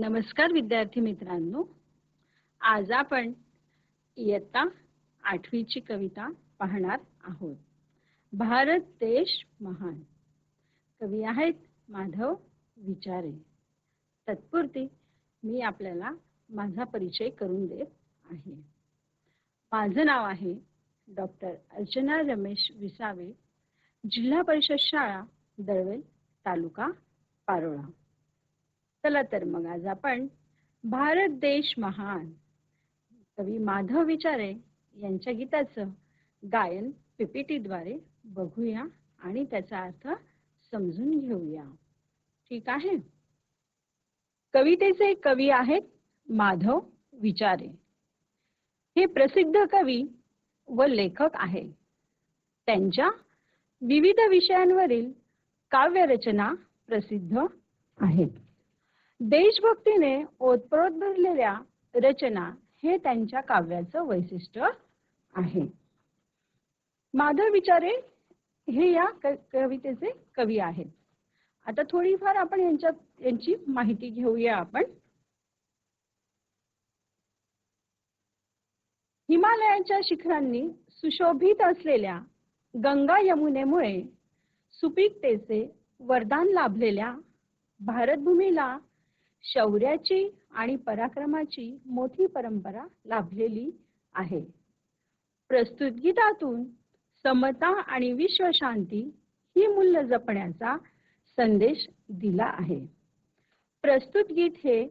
नमस्कार विद्यार्थी मित्रांनो. आज आपण इयत्ता आठवीची कविता पाहणार आहोत. भारत देश महान. कवी आहेत माधव विचारे. तत्पुरती मी आपल्याला माझा परिचय करून देत आहे. माझं नाव आहे डॉक्टर अर्चना रमेश विसावे जिल्हा परिषद शाळा दळवेल तालुका पारोळा. चला तर मग आज आपण भारत देश महान. कवी माधव विचारे यांच्या गीताचं गायनद्वारे बघूया आणि त्याचा अर्थ समजून घेऊया. ठीक आहे? कवितेचे कवी आहेत माधव विचारे. हे प्रसिद्ध कवी व लेखक आहे. त्यांच्या विविध विषयांवरील काव्यरचना प्रसिद्ध आहेत. देशभक्तीने ओतप्रोत भरलेल्या रचना हे त्यांच्या काव्याचं वैशिष्ट्य आहे. माधव विचारे हे या कवितेचे कवी आहेत. आता थोडीफार आपण यांच्या यांची माहिती घेऊया आपण. हिमालयाच्या शिखरांनी सुशोभित असलेल्या गंगा यमुनेमुळे सुपीकतेचे वरदान लाभलेल्या भारतभूमीला शौर्याची आणि पराक्रमाची मोठी परंपरा लाभलेली आहे. प्रस्तुत गीतातून समता आणि विश्वशांती ही मूल्य जपण्याचा संदेश दिला आहे. प्रस्तुत गीत हे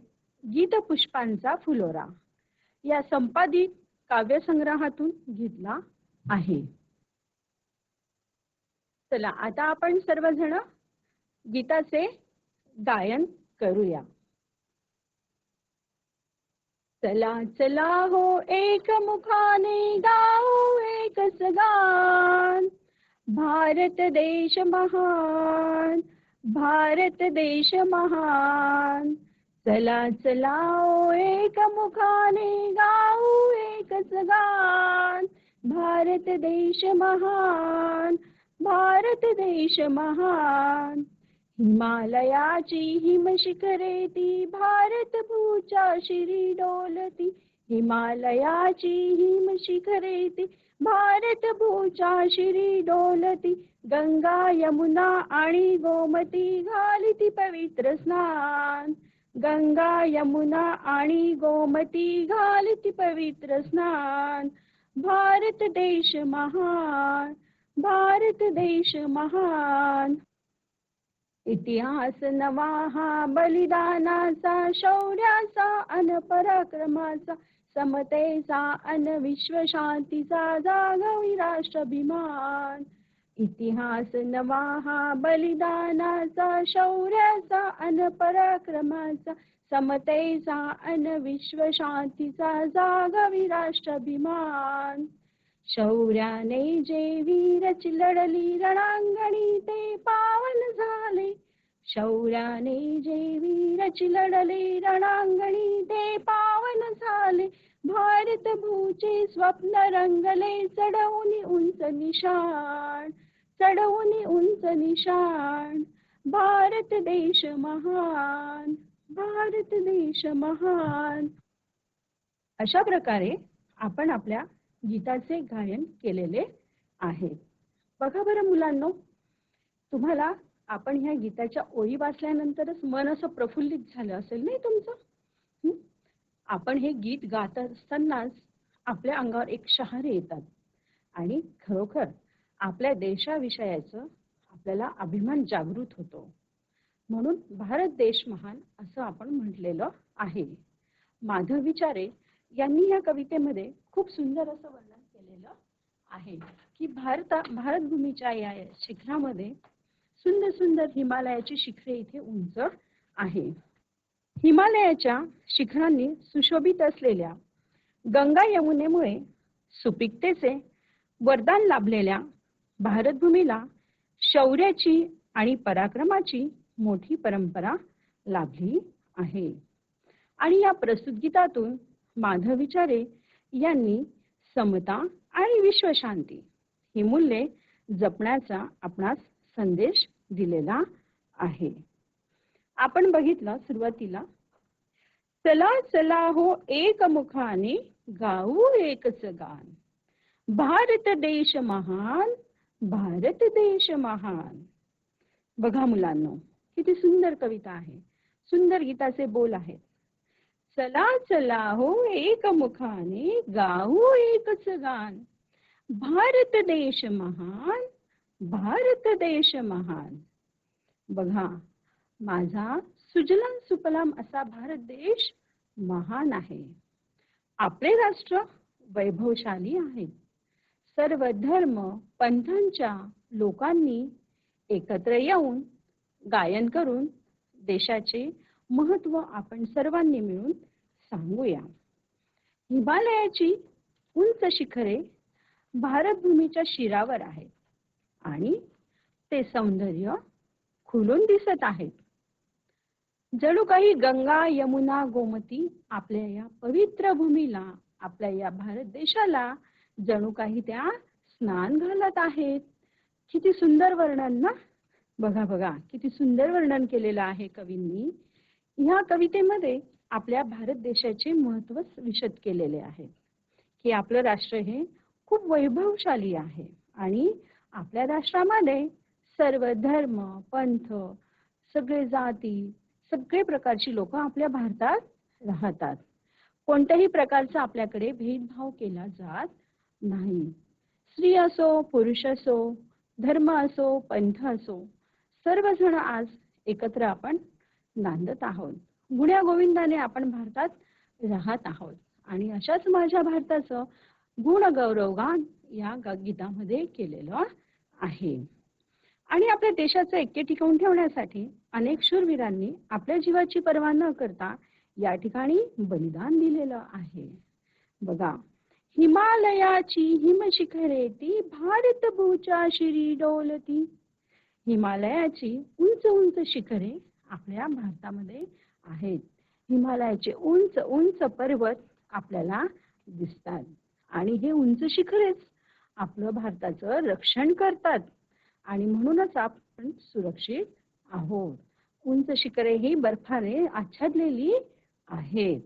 गीत पुष्पांचा फुलोरा या संपादित काव्यसंग्रहातून घेतला आहे. चला आता आपण सर्वजण गीताचे गायन करूया. चला चला हो एक मुखाने गाऊ एकच गान भारत देश महान भारत देश महान. चला चला हो एक मुखाने गाऊ एकच गान भारत देश महान भारत देश महान. हिमालयाची हिमशिखरे ती भारत भूच्या शिरी डोलती. हिमालयाची हिमशिखरे ती भारत भूच्या शिरी डोलती. गंगा यमुना आणि गोमती घालिती पवित्र स्नान. गंगा यमुना आणि गोमती घालिती पवित्र स्नान. भारत देश महान भारत देश महान. इतिहास नवा हा बलिदानाचा शौर्याचा अन पराक्रमाचा समतेचा अन विश्वशांतीचा जागवी राष्ट्राभिमान. इतिहास नवा हा बलिदानाचा शौर्याचा अन पराक्रमाचा समतेचा अन विश्वशांतीचा जागवी राष्ट्राभिमान. शौर्याने जे वीरच लढली रणांगणी ते पावन झाले. शौर्याने जे वीरच लढले रणांगणी ते पावन झाले. भारत भूचे स्वप्न रंगले चढवून उंच निशाण चढवून उंच निशाण. भारत देश महान भारत देश महान. अशा प्रकारे आपण आपल्या गीताचे गायन केलेले आहे. बघा बरं मुलांनो तुम्हाला आपण ह्या गीताच्या ओळी वाचल्यानंतरच मन असं प्रफुल्लित झालं असेल नाही तुमचं? आपण हे गीत गात असतानाच आपल्या अंगावर एक शहारे येतात. आणि खरोखर आपल्या देशाविषयाचं आपल्याला अभिमान जागृत होतो. म्हणून भारत देश महान असं आपण म्हटलेलं आहे. माधव विचारे यांनी या कवितेमध्ये खूप सुंदर असं वर्णन केलेलं आहे की भारता भारतभूमीच्या या शिखरामध्ये सुंदर सुंदर हिमालयाची शिखरे इथे उंच आहे. हिमालयाच्या शिखरांनी सुशोभित असलेल्या गंगा यमुनेमुळे सुपिकतेचे वरदान लाभलेल्या भारतभूमीला शौर्याची आणि पराक्रमाची मोठी परंपरा लाभली आहे. आणि या प्रस्तुत गीतातून माधव विचारे यांनी समता आणि विश्वशांती ही मूल्ये जपण्याचा आपणास संदेश दिलेला आहे. आपण बघितलं सुरुवातीला चला चला हो एक मुखाने गाऊ एकच गान. भारत देश महान भारत देश महान. बघा मुलांनो किती सुंदर कविता आहे. सुंदर गीताचे बोल आहेत. चला चला हो एकमुखाने गाऊ एकच गान भारत देश महान भारत देश महान. बघा माझा सुजलाम सुफलाम असा भारत देश महान आहे. आपले राष्ट्र वैभवशाली आहे. सर्व धर्म पंथांच्या लोकांनी एकत्र येऊन गायन करून देशाचे महत्त्व आपण सर्वांनी मिळून सांगूया. हिमालयाची उंच शिखरे भारतभूमीच्या शिरावर आहेत आणि ते सौंदर्य खुलून दिसत आहेत. जणू काही गंगा यमुना गोमती आपल्या या पवित्र भूमीला आपल्या या भारत देशाला जणू काही त्या स्नान घालत आहेत. किती सुंदर वर्णन ना? बघा बघा किती सुंदर वर्णन केलेलं आहे कवींनी. ह्या कवितेमध्ये आपल्या भारत देशाचे महत्त्व विशद केलेले आहे. की आपलं राष्ट्र हे खूप वैभवशाली आहे आणि आपल्या राष्ट्रामध्ये सर्व धर्म पंथ सगळे जाती सगळे प्रकारची लोक आपल्या भारतात राहतात. कोणत्याही प्रकारचा आपल्याकडे भेदभाव केला जात नाही. स्त्री असो पुरुष असो धर्म असो पंथ असो सर्वजण आज एकत्र आपण नांदत आहोत. गुण्या गोविंदाने आपण भारतात राहत आहोत. आणि अशाच माझ्या भारताचं गुण गौरवगान या गीतामध्ये केलेलं आहे. आणि आपल्या देशाचं ऐक्य टिकवून ठेवण्यासाठी अनेक शूरवीरांनी आपल्या जीवाची पर्वा न करता या ठिकाणी बलिदान दिलेलं आहे. बघा हिमालयाची हिमशिखरे ती भारत भूच्या शिरी डोलती. हिमालयाची उंच उंच शिखरे आपल्या भारतामध्ये आहेत. हिमालयाचे उंच उंच पर्वत आपल्याला दिसतात. आणि हे उंच शिखरेच आपलं भारताचं रक्षण करतात. आणि म्हणूनच आपण सुरक्षित आहोत. उंच शिखरे ही बर्फाने आच्छादलेली आहेत.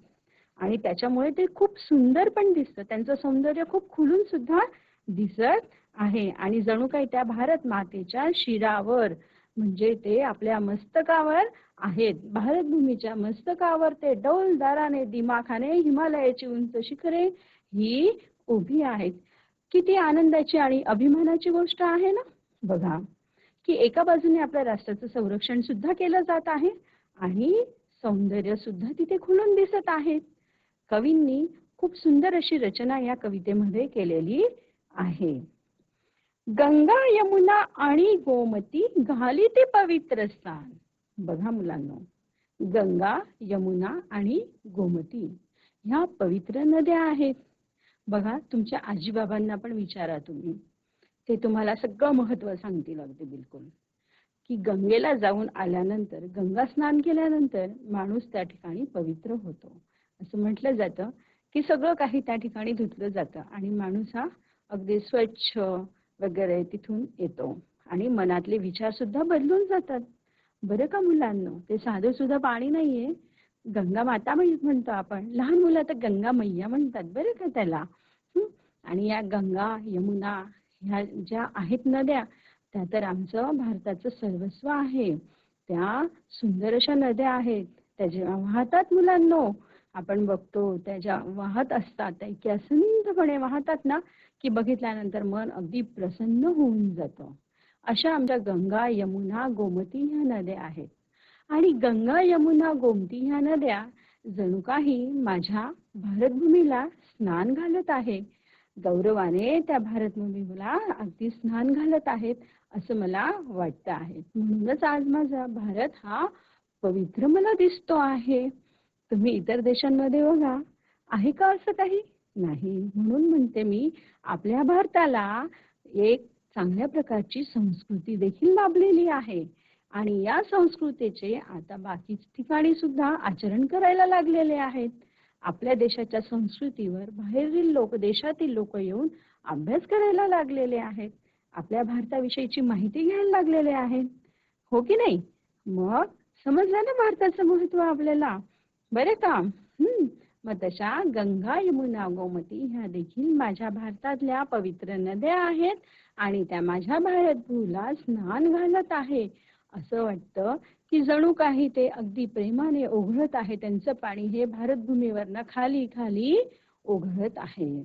आणि त्याच्यामुळे ते खूप सुंदर पण दिसतं. त्यांचं सौंदर्य खूप खुलून सुद्धा दिसत आहे. आणि जणू काही त्या भारत मातेच्या शिरावर म्हणजे ते आपल्या मस्तकावर आहेत. भारतभूमीच्या मस्तकावर ते डौलदाराने दिमाखाने हिमालयाची उंच शिखरे ही उभी आहेत. किती आनंदाची आणि अभिमानाची गोष्ट आहे ना? बघा की एका बाजूने आपल्या राष्ट्राचं संरक्षण सुद्धा केलं जात आहे आणि सौंदर्य सुद्धा तिथे खुलून दिसत आहेत कवींनी खूप सुंदर अशी रचना या कवितेमध्ये केलेली आहे. गंगा यमुना आणि गोमती घाली ते पवित्र स्थान. बघा मुलांना. गंगा यमुना आणि गोमती ह्या पवित्र नद्या आहेत. बघा तुमच्या आजीबाबांना पण विचारा तुम्ही. ते तुम्हाला सगळं महत्त्व सांगतील अगदी बिलकुल. की गंगेला जाऊन आल्यानंतर गंगा स्नान केल्यानंतर माणूस त्या ठिकाणी पवित्र होतो. असं म्हटलं जातं की सगळं काही त्या ठिकाणी धुतलं जातं आणि माणूस हा अगदी स्वच्छ वगैरे तिथून येतो. आणि मनातले विचार सुद्धा बदलून जातात. बरं का मुलांना? ते साधं सुद्धा पाणी नाहीये. गंगा माता म्हणतो आपण. लहान मुलं तर गंगा मैया म्हणतात. बरं का त्याला? आणि या गंगा यमुना ह्या ज्या आहेत नद्या त्या तर आमचं भारताचं सर्वस्व आहे. त्या सुंदर अशा नद्या आहेत. त्या जेव्हा वाहतात मुलांनो आपण बघतो त्या ज्या वाहत असतात त्या इतक्या असंतपणे वाहतात ना की बघितल्यानंतर मन अगदी प्रसन्न होऊन जातं. अशा आमच्या गंगा यमुना गोमती ह्या नद्या आहेत. आणि गंगा यमुना गोमती ह्या नद्या जणू काही माझ्या भारतभूमीला स्नान घालत आहे. गौरवाने त्या भारतभूमीला अगदी स्नान घालत आहेत असं मला वाटतं आहे. म्हणूनच आज माझा भारत हा पवित्र मला दिसतो आहे. तुम्ही इतर देशांमध्ये बघा आहे का असं काही? नाही. म्हणून म्हणते मी आपल्या भारताला एक चांगल्या प्रकारची संस्कृती देखील लाभलेली आहे. आणि या संस्कृतीचे आता बाकी ठिकाणी सुद्धा आचरण करायला लागलेले आहेत. आपल्या देशाच्या संस्कृतीवर बाहेरील लोक देशातील लोक येऊन अभ्यास करायला लागलेले आहेत. आपल्या भारताविषयीची माहिती घ्यायला लागलेले आहेत. हो की नाही? मग समजलं ना भारताचं महत्त्व आपल्याला? बरे का? हम्म. मग तशा गंगा यमुना गोमती ह्या देखील माझ्या भारतातल्या पवित्र नद्या आहेत. आणि त्या माझ्या भारतभूला स्नान घालत आहे. असं वाटतं की जणू काही ते अगदी प्रेमाने ओघळत आहे. त्यांचं पाणी हे भारतभूमीवरनं खाली खाली ओघळत आहे.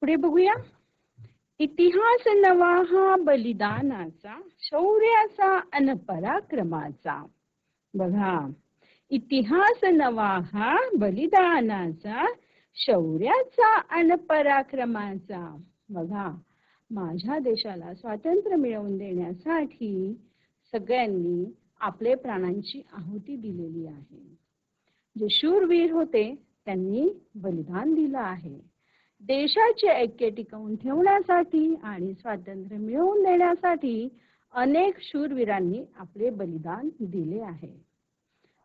पुढे बघूया. इतिहास नवा हा बलिदानाचा शौर्याचा अन पराक्रमाचा. बघा. इतिहास नवा हा बलिदानाचा शौर्याचा अन पराक्रमाचा. बघा. माझ्या देशाला स्वातंत्र्य मिळवून देण्यासाठी सगळ्यांनी आपले प्राणांची आहुती दिलेली आहे. जे शूरवीर होते त्यांनी बलिदान दिलं आहे. देशाचे ऐक्य टिकवून ठेवण्यासाठी आणि स्वातंत्र्य मिळवून देण्यासाठी अनेक शूरवीरांनी आपले बलिदान दिले आहे.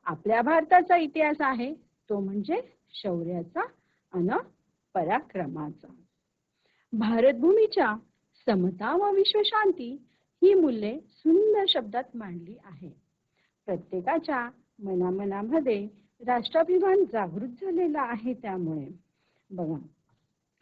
आपल्या भारताचा इतिहास आहे तो म्हणजे शौर्याचा अन पराक्रमाचा. भारतभूमीच्या समता व विश्वशांती ही मूल्ये सुंदर शब्दात मांडली आहे. प्रत्येकाच्या मनामनामध्ये राष्ट्राभिमान जागृत झालेला आहे त्यामुळे. बघा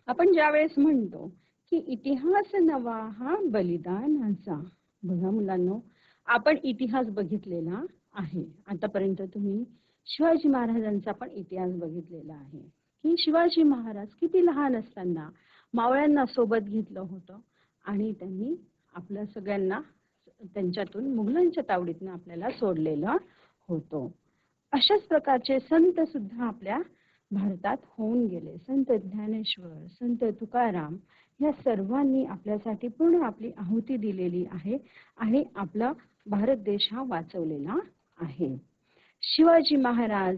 आपण ज्यावेळेस म्हणतो की इतिहास नवा हा बलिदानाचा. बघा मुलांनो आपण इतिहास बघितलेला आहे. आतापर्यंत तुम्ही शिवाजी महाराजांचा पण इतिहास बघितलेला आहे. की शिवाजी महाराज किती लहान असताना मावळ्यांना सोबत घेतलं होतं. आणि त्यांनी आपल्या सगळ्यांना त्यांच्यातून मुघलांच्या तावडीतनं आपल्याला सोडलेलं होतो. अशाच प्रकारचे संत सुद्धा आपल्या भारतात होऊन गेले. संत ज्ञानेश्वर संत तुकाराम या सर्वांनी आपल्यासाठी पूर्ण आपली आहुती दिलेली आहे आणि आपला भारत देश हा वाचवलेला आहे. शिवाजी महाराज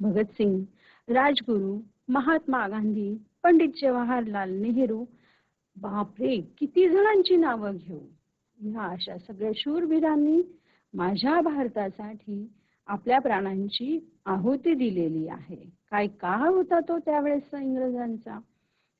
भगतसिंग राजगुरू महात्मा गांधी पंडित जवाहरलाल नेहरू बापरे किती जणांची नावं घेऊ? ह्या अशा सगळ्या शूरवीरांनी माझ्या भारतासाठी आपल्या प्राणांची आहुती दिलेली आहे. काय का होता तो त्यावेळेसचा इंग्रजांचा?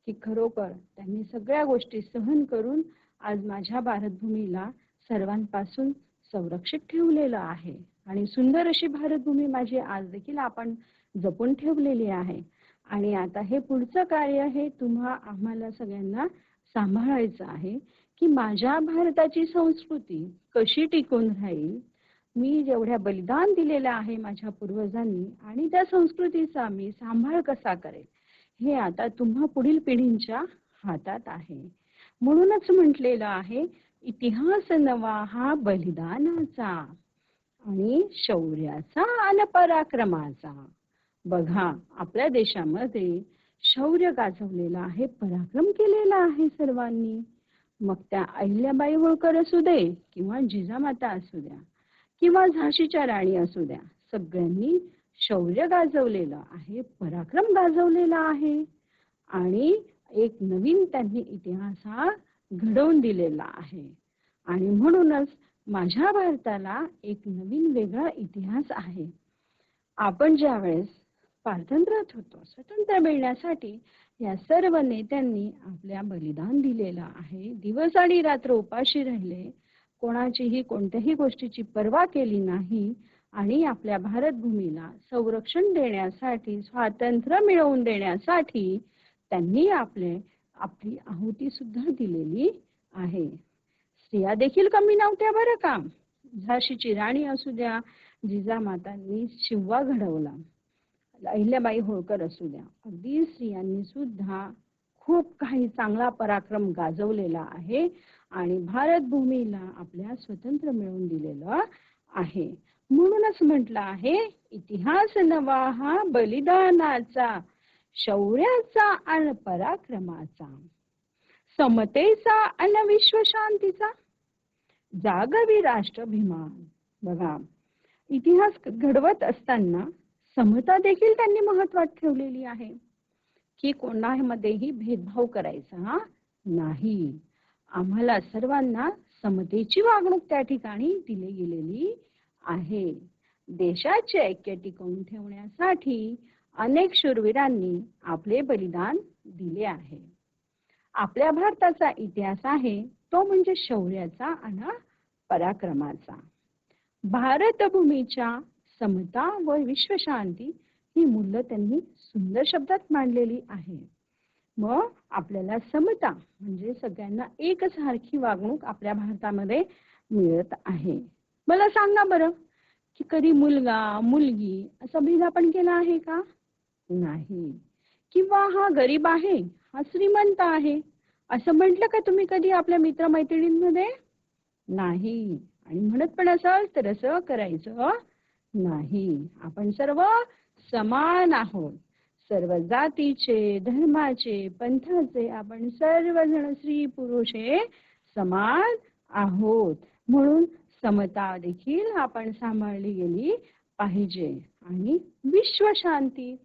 की खरोखर त्यांनी सगळ्या गोष्टी सहन करून आज माझ्या भारतभूमीला सर्वांपासून संरक्षित ठेवलेलं आहे. आणि सुंदर अशी भारतभूमी माझी आज देखील आपण जपून ठेवलेली आहे. आणि आता हे पुढचं कार्य हे तुम्हा आम्हाला सगळ्यांना सांभाळायचं आहे की माझ्या भारताची संस्कृती कशी टिकून राहील? मी जेवढ्या बलिदान दिलेलं आहे माझ्या पूर्वजांनी आणि त्या संस्कृतीचा मी सांभाळ कसा करेल हे आता तुम्हा पुढील पिढींच्या हातात आहे. म्हणूनच म्हटलेलं आहे इतिहास नवा हा बलिदानाचा आणि शौर्याचा आणि पराक्रमाचा. बघा आपल्या देशामध्ये शौर्य गाजवलेलं आहे पराक्रम केलेला आहे सर्वांनी. मग त्या अहिल्याबाई होळकर असू दे किंवा जिजामाता असू द्या किंवा झाशीच्या राणी असू द्या सगळ्यांनी शौर्य गाजवलेलं आहे पराक्रम गाजवलेला आहे. आणि एक नवीन त्यांनी इतिहास हा घडवून दिलेला आहे. आणि म्हणूनच माझ्या भारताला एक नवीन वेगळा इतिहास आहे. आपण ज्या वेळेस स्वातंत्र्यात होतो. स्वतंत्र मिळण्यासाठी या सर्व नेत्यांनी आपल्या बलिदान दिलेलं आहे. दिवस आणि रात्र उपाशी राहिले. कोणाचीही कोणत्याही गोष्टीची पर्वा केली नाही आणि आपल्या भारतभूमीला संरक्षण देण्यासाठी स्वातंत्र्य मिळवून देण्यासाठी त्यांनी आपले आपली आहुती सुद्धा दिलेली आहे. स्त्रिया देखील कमी नव्हत्या बरं का? झाशीची राणी असू द्या जिजामातांनी शिव्वा घडवला. अहिल्याबाई होळकर असू द्या. अगदी स्त्रियांनी सुद्धा खूप काही चांगला पराक्रम गाजवलेला आहे आणि भारत भूमीला आपल्या स्वतंत्र मिळवून दिलेलं आहे. म्हणूनच म्हटलं आहे इतिहास नवा हा बलिदानाचा शौर्याचा आणि पराक्रमाचा. समतेचा आणि विश्वशांतीचा. जागवी राष्ट्रभिमान. बघा इतिहास घडवत असताना समता देखील त्यांनी महत्वात ठेवलेली आहे. की कोणामध्येही भेदभाव करायचा नाही. आम्हाला सर्वांना समतेची वागणूक त्या ठिकाणी दिली गेलेली आहे. देशाचे ऐक्य टिकवून ठेवण्यासाठी अनेक शूरवीरांनी आपले बलिदान दिले आहे. आपल्या भारताचा इतिहास आहे तो म्हणजे शौर्याचा आणि पराक्रमाचा. भारतभूमीच्या समता व विश्वशांती ही मूल्य त्यांनी सुंदर शब्दात मांडलेली आहे. मग आपल्याला समता म्हणजे सगळ्यांना एकसारखी वागणूक आपल्या भारतामध्ये मिळत आहे. मला सांगा बरं की कधी मुलगा मुलगी असा भेद आपण केला आहे का? नाही. किंवा हा गरीब आहे हा श्रीमंत आहे असं म्हटलं का तुम्ही कधी आपल्या मित्रमैत्रिणींमध्ये? नाही. आणि म्हणत पण असाल तर असं करायचं नाही. आपण सर्व समान आहोत. सर्व जातीचे धर्माचे पंथाचे आपण सर्वजण स्त्री पुरुष हे समान आहोत. म्हणून समता देखील आपण सांभाळली गेली पाहिजे. आणि विश्वशांती.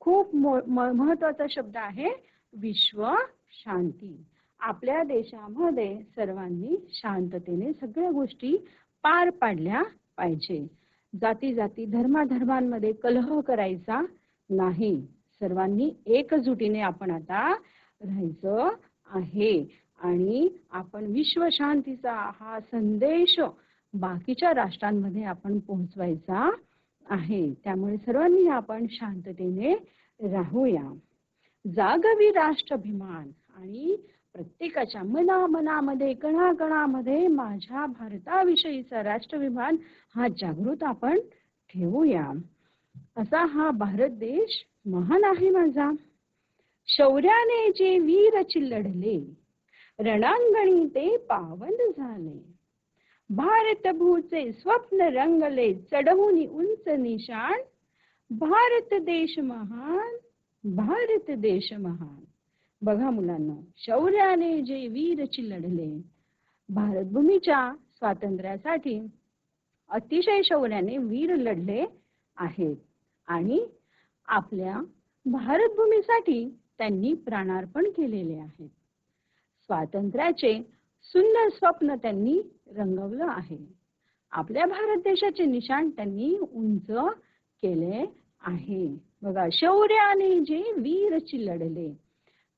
खूप महत्त्वाचा शब्द आहे विश्व शांती आपल्या देशामध्ये सर्वांनी शांततेने सगळ्या गोष्टी पार पाडल्या पाहिजे. जाती जाती धर्माधर्मांमध्ये कलह करायचा नाही. सर्वांनी एकजुटीने आपण आता राहायचं आहे. आणि आपण विश्वशांतीचा हा संदेश बाकीच्या राष्ट्रांमध्ये आपण पोहोचवायचा आहे. त्यामुळे सर्वांनी आपण शांततेने राहूया. जागवी राष्ट्राभिमान आणि प्रत्येकाच्या मना मनामध्ये कणाकणामध्ये माझ्या भारताविषयीचा राष्ट्राभिमान हा जागृत आपण ठेवूया. असा हा भारत देश महान आहे माझा. शौर्याने जे वीर चिल्लडले रणांगणी ते पावन झाले. भारत भूचे स्वप्न रंगले चढवून उंच निशाण. भारत देश महान भारत देश महान. बघा मुलांना शौर्याने जे वीरची लढले भारतभूमीच्या स्वातंत्र्यासाठी अतिशय शौर्याने वीर लढले आहेत आणि आपल्या भारतभूमीसाठी त्यांनी प्राणार्पण केलेले आहेत. स्वातंत्र्याचे सुंदर स्वप्न त्यांनी रंगवलं आहे. आपल्या भारत देशाचे निशाण त्यांनी उंच केले आहे. बघा शौर्याने जे वीरची लढले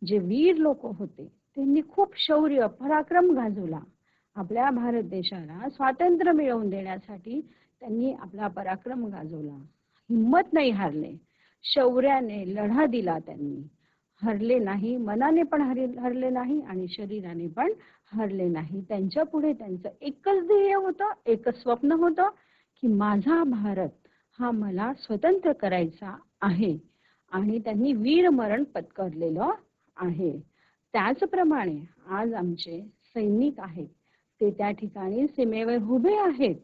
जे वीर लोक होते त्यांनी खूप शौर्य पराक्रम गाजवला. आपल्या भारत देशाला स्वातंत्र्य मिळवून देण्यासाठी त्यांनी आपला पराक्रम गाजवला. हिंमत नाही हारले. शौर्याने लढा दिला त्यांनी. हरले नाही मनाने पण हरले नाही आणि शरीराने पण हरले नाही. त्यांच्या पुढे त्यांचं एकच ध्येय होतं एकच स्वप्न होतं की माझा भारत हा मला स्वतंत्र करायचा आहे. आणि त्यांनी वीर मरण पत्करलेलं आहे. त्याचप्रमाणे आज आमचे सैनिक आहेत. ते त्या ठिकाणी सीमेवर उभे आहेत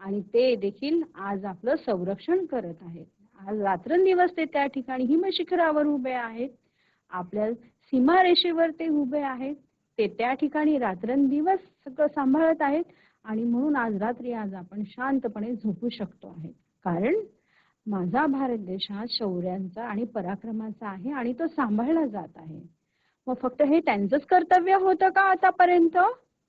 आणि ते देखील आज आपलं संरक्षण करत आहेत. आज रात्रंदिवस ते त्या ठिकाणी हिमशिखरावर उभे आहेत. आपल्या सीमारेषेवर ते उभे आहेत. ते त्या ठिकाणी रात्रंदिवस सगळं सांभाळत आहेत आणि म्हणून आज रात्री आज आपण शांतपणे झोपू शकतो आहे. कारण माझा भारत देश हा शौर्यांचा आणि पराक्रमाचा आहे आणि तो सांभाळला जात आहे. मग फक्त हे त्यांचंच कर्तव्य होतं का आतापर्यंत?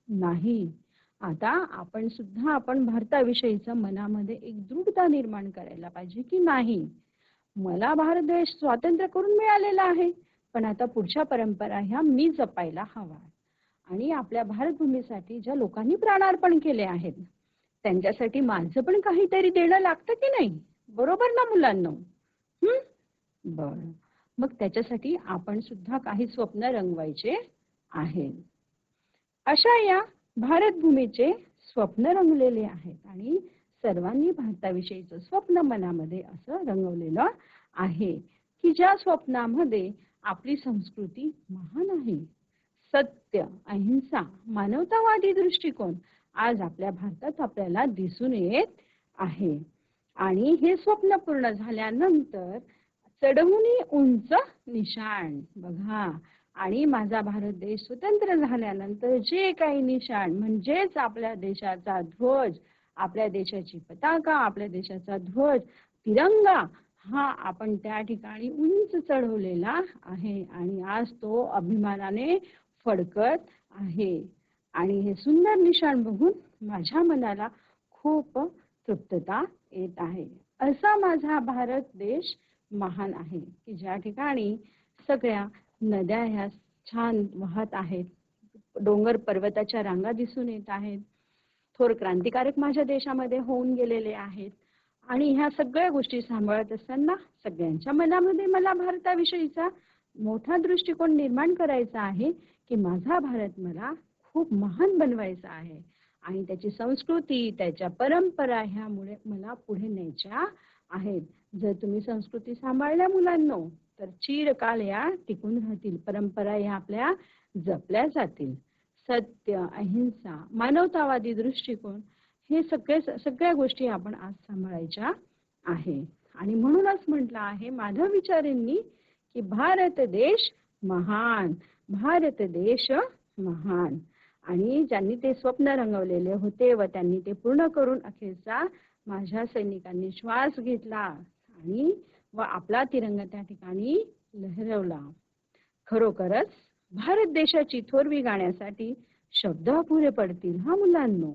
नाही. आता आपण सुद्धा आपण भारताविषयीचं मनामध्ये एक दृढता निर्माण करायला पाहिजे की नाही? मला भारत देश स्वातंत्र्य करून मिळालेला आहे पण आता पुढच्या परंपरा ह्या मी जपायला हवा. आणि आपल्या भारतभूमीसाठी ज्या लोकांनी प्राणार्पण केले आहेत त्यांच्यासाठी माझं पण काहीतरी देणं लागतं की नाही? बरोबर ना मुलांना? हम्म बर. मग त्याच्यासाठी आपण सुद्धा काही स्वप्न रंगवायचे आहे. अशा या भारतभूमीचे स्वप्न रंगलेले आहेत आणि सर्वांनी भारताविषयीचं स्वप्न मनामध्ये असं रंगवलेलं आहे की ज्या स्वप्नामध्ये आपली संस्कृती महान आहे. सत्य अहिंसा मानवतावादी दृष्टिकोन आज आपल्या भारतात आपल्याला दिसून येत आहे. आणि हे स्वप्न पूर्ण झाल्यानंतर चढवून उंच निशाण. बघा. आणि माझा भारत देश स्वतंत्र झाल्यानंतर जे काही निशाण म्हणजेच आपल्या देशाचा ध्वज आपल्या देशाची पताका आपल्या देशाचा ध्वज तिरंगा हा आपण त्या ठिकाणी उंच चढवलेला आहे. आणि आज तो अभिमानाने फडकत आहे. आणि हे सुंदर निशाण बघून माझ्या मनाला खूप तृप्तता येत आहे. असा माझा भारत देश महान आहे. की ज्या ठिकाणी सगळ्या नद्या ह्या छान वाहत आहेत. डोंगर पर्वताच्या रांगा दिसून येत आहेत. थोर क्रांतिकारक माझ्या देशामध्ये होऊन गेलेले आहेत. आणि ह्या सगळ्या गोष्टी सांभाळत असताना सगळ्यांच्या मनामध्ये मला भारताविषयीचा मोठा दृष्टिकोन निर्माण करायचा आहे की माझा भारत मला खूप महान बनवायचा आहे. आणि त्याची संस्कृती त्याच्या परंपरा ह्यामुळे मला पुढे न्यायच्या आहेत. जर तुम्ही संस्कृती सांभाळल्या मुलांनो तर चिरकाल या टिकून राहतील. परंपरा या आपल्या जपल्या जातील. सत्य अहिंसा मानवतावादी दृष्टिकोन हे सगळे सगळ्या गोष्टी आपण आज सांभाळायच्या आहे. आणि म्हणूनच म्हटलं आहे माधव विचारेंनी की भारत देश महान भारत देश महान. आणि ज्यांनी ते स्वप्न रंगवलेले होते व त्यांनी ते पूर्ण करून अखेरचा माझ्या सैनिकांनी श्वास घेतला आणि व आपला तिरंगा त्या ठिकाणी लहरवला. खरोखरच भारत देशाची थोरवी गाण्यासाठी शब्द अपुरे पडतील हा मुलांनो?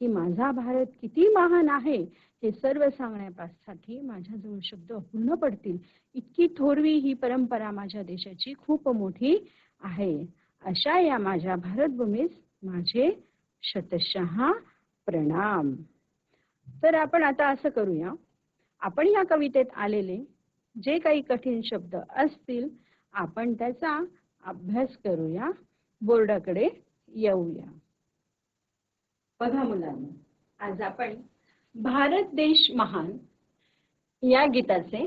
की माझा भारत किती महान आहे हे सर्व सांगण्यासाठी माझ्याजवळ शब्द अपूर्ण पडतील. इतकी थोरवी ही परंपरा माझ्या देशाची खूप मोठी आहे. अशा या माझ्या भारतभूमीस माझे शतशः प्रणाम. तर आपण आता असं करूया. आपण या कवितेत आलेले जे काही कठीण शब्द असतील आपण त्याचा अभ्यास करूया. बोर्डाकडे येऊया. बघा मुलांना आज आपण भारत देश महान या गीताचे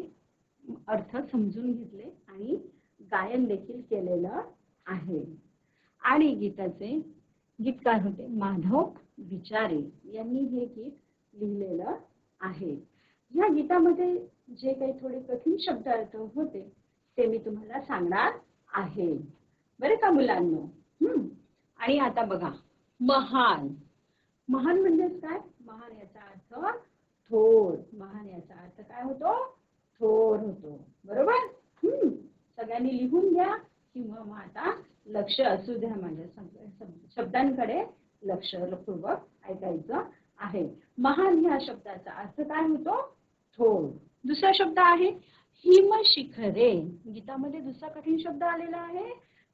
अर्थ समजून घेतले आणि गायन देखील केलेलं आहे. आणि गीताचे गीतकार होते माधव विचारे. यांनी हे गीत लिहिलेलं आहे. या गीतामध्ये जे काही थोडे कठीण शब्द अर्थ होते ते मी तुम्हाला सांगणार आहे. बरे का मुलांनो? हम्म. आणि आता बघा महान. महान म्हणजेच काय? महान याचा अर्थ थोर. महान याचा अर्थ काय होतो? थोर होतो. बरोबर? हम्म. सगळ्यांनी लिहून घ्या किंवा मग आता लक्ष असू द्या माझ्या शब्दांकडे लक्षपूर्वक ऐकायचं आहे. महान ह्या शब्दाचा अर्थ काय होतो? थोर. दुसरा शब्द आहे हिमशिखरे. गीतामध्ये दुसरा कठीण शब्द आलेला आहे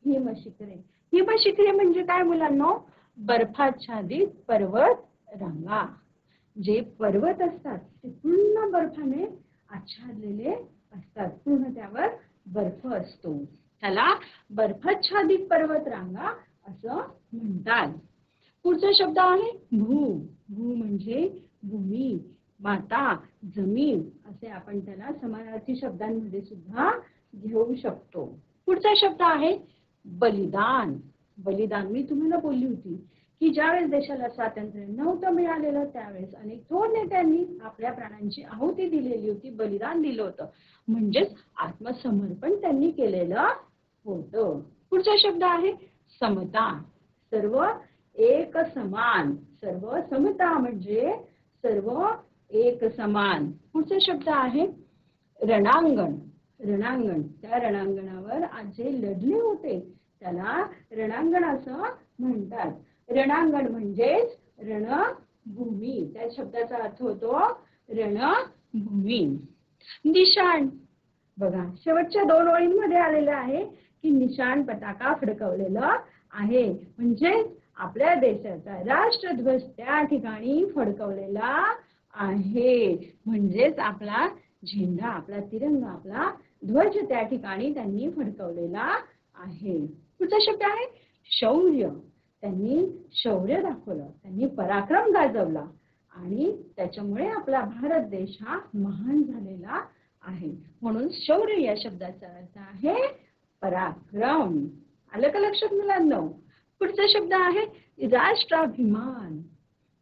हिमशिखरे. हिमशिखरे म्हणजे काय मुलांना? बर्फाच्छादित पर्वत रांगा. जे पर्वत असतात ते पूर्ण बर्फाने आच्छादलेले असतात. पूर्ण त्यावर बर्फ असतो. त्याला बर्फाच्छादित पर्वत रांगा असं म्हणतात. पुढचा शब्द आहे भू. भू म्हणजे भूमी माता जमीन असे आपण त्याला समानार्थी शब्दांमध्ये सुद्धा घेऊ शकतो. पुढचा शब्द आहे बलिदान. बलिदान मी तुम्हाला बोलली होती की ज्यावेळेस देशाला स्वातंत्र्य नव्हतं मिळालेलं त्यावेळेस अनेक थोर नेत्यांनी आपल्या प्राणांची आहुती दिलेली होती बलिदान दिलं होतं. म्हणजेच आत्मसमर्पण त्यांनी केलेलं होतं. पुढचा शब्द आहे समता. सर्व एक समान सर्व समता म्हणजे सर्व एक समान पुढचा शब्द आहे रणांगण. रणांगण. त्या रणांगणावर आज जे लढले होते त्याला रणांगण असं म्हणतात. रणांगण म्हणजेच रणभूमी. त्या शब्दाचा अर्थ होतो रणभूमी. निशाण. बघा शेवटच्या दोन ओळींमध्ये आलेलं आहे की निशाण पताका फडकवलेलं आहे. म्हणजेच आपल्या देशाचा राष्ट्रध्वज त्या ठिकाणी फडकवलेला आहे. म्हणजेच आपला झेंडा आपला तिरंगा आपला ध्वज त्या ठिकाणी त्यांनी फडकवलेला आहे. पुढचा शब्द आहे शौर्य. त्यांनी शौर्य दाखवलं त्यांनी पराक्रम गाजवला आणि त्याच्यामुळे आपला भारत देश हा महान झालेला आहे. म्हणून शौर्य या शब्दाचा अर्थ आहे पराक्रम. आलं का लक्षात मुलांना? पुढचा शब्द आहे राष्ट्राभिमान.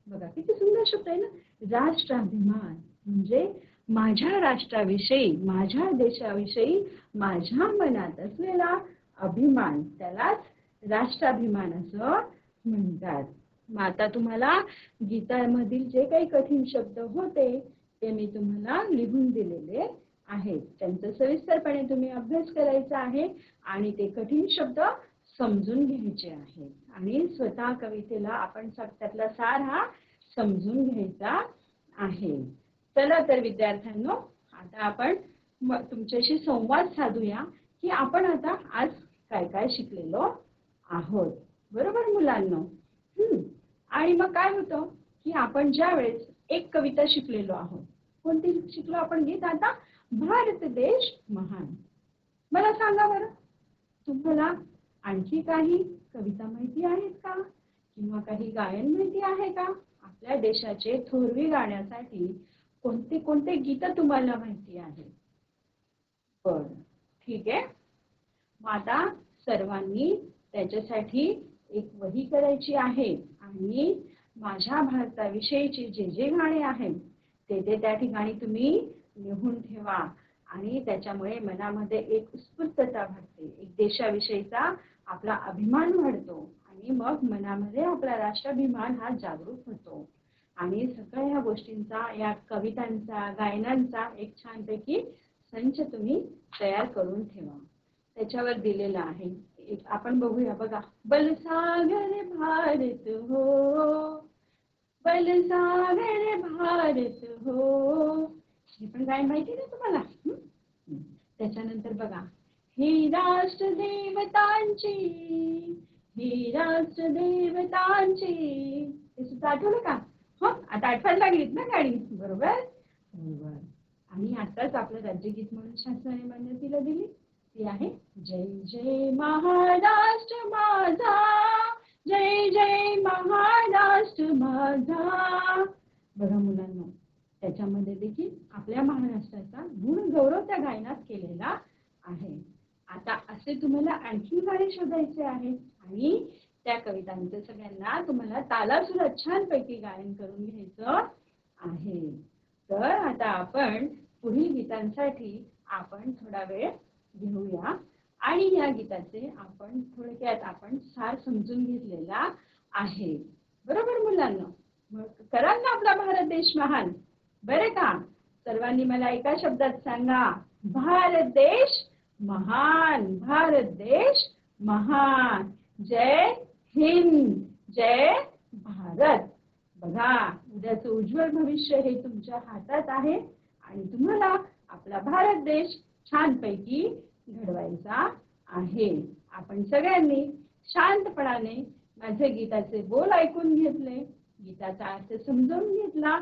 बघा किती सुंदर शब्द आहे ना? राष्ट्राभिमान. म्हणजे माझ्या राष्ट्राविषयी माझ्या देशाविषयी माझ्या मनात असलेला अभिमान. त्यालाच राष्ट्राभिमान असं म्हणतात. मग आता तुम्हाला गीतामधील जे काही कठीण शब्द होते ते मी तुम्हाला लिहून दिलेले आहेत. त्यांचा सविस्तरपणे तुम्ही अभ्यास करायचा आहे आणि ते कठीण शब्द समजून घ्यायचे आहेत. आणि स्वतः कवितेला आपण त्यातला सार हा समजून घ्यायचा आहे. चला तर विद्यार्थ्यांनो आता आपण तुमच्याशी संवाद साधूया की आपण आता आज काय काय शिकलेलो आहोत. बरोबर मुलांना? हम्म. आणि मग काय होतं की आपण ज्या वेळेस एक कविता शिकलेलो आहोत कोणती शिकलो आपण गीत? आता भारत देश महान. मला सांगा बरं तुम्हाला आणखी काही कविता माहिती आहेत का? किंवा काही गायन माहिती आहे का? आपल्या देशाचे थोरवी गाण्यासाठी कोणते कोणते गीत तुम्हाला माहिती आहे? बर. ठीक आहे. मग आता सर्वांनी त्याच्यासाठी एक वही करायची आहे आणि माझ्या भारताविषयीचे जे जे गाणे आहेत ते ते त्या ठिकाणी तुम्ही लिहून ठेवा आणि त्याच्यामुळे मनामध्ये एक उत्स्फूर्तता भरते एक देशाविषयीचा आपला अभिमान वाढतो आणि मग मनामध्ये आपला राष्ट्राभिमान हा जागरूक होतो. आणि सगळ्या ह्या गोष्टींचा या कवितांचा गायनांचा एक छानपैकी संच तुम्ही तयार करून ठेवा. त्याच्यावर दिलेला आहे. एक आपण बघूया बघा. बलसागर भारत हो. बलसागर भारत हो. हे पण काय माहिती ना तुम्हाला? त्याच्यानंतर बघा. हे राष्ट्र देवतांची ही राष्ट्र देवतांची हे सुद्धा आठवलं का? हो आता आठवायला लागलीत ना गाडी बरोबर? बरोबर. आणि आताच आपलं राज्यगीत म्हणून शासनाने मान्यतेला दिली. ती आहे जय जय महाराष्ट्र माझा. जय जय महाराष्ट्र माझा. बघा मुलांना त्याच्यामध्ये देखील आपल्या महाराष्ट्राचा गुण गौरव त्या गायनात केलेला आहे. आता असे तुम्हाला आणखी गाणे शोधायचे आहेत आणि त्या कवितांचं सगळ्यांना तुम्हाला तालासुरात छानपैकी गायन करून घ्यायचं आहे. तर आता आपण पुढील गीतांसाठी आपण थोडा वेळ घेऊया. आणि या गीताचे आपण थोडक्यात आपण सार समजून घेतलेला आहे. बरोबर मुलांना? कराल ना आपला भारत देश महान. बरे का? सर्वांनी मला एका शब्दात सांगा भारत देश महान भारत देश महान. जय हिंद जय भारत. बघा उद्याचं उज्ज्वल भविष्य हे तुमच्या हातात आहे आणि तुम्हाला आपला भारत देश छानपैकी घडवायचा आहे. आपण सगळ्यांनी शांतपणाने माझे गीताचे बोल ऐकून घेतले. गीताचा अर्थ समजावून घेतला.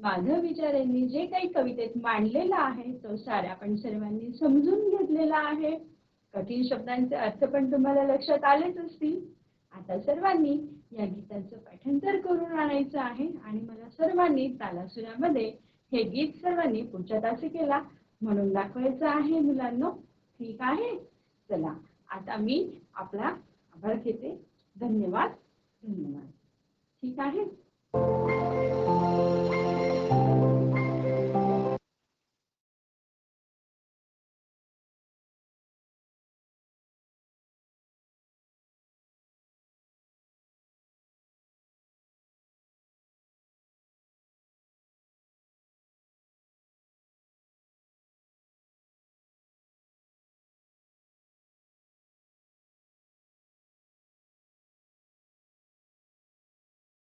माझं विचारांनी जे काही कवितेत मांडलेलं आहे तो सारे आपण सर्वांनी समजून घेतलेला आहे. कठीण शब्दांचे अर्थ पण तुम्हाला लक्षात आलेच असतील. आता सर्वांनी या गीताचं पाठांतर करून आणायचं आहे आणि मला सर्वांनी तालासुरामध्ये हे गीत सर्वांनी पुढच्या तासिकेला म्हणून दाखवायचं आहे मुलांना. ठीक आहे? चला आता मी आपला आभार घेते. धन्यवाद. धन्यवाद. ठीक आहे?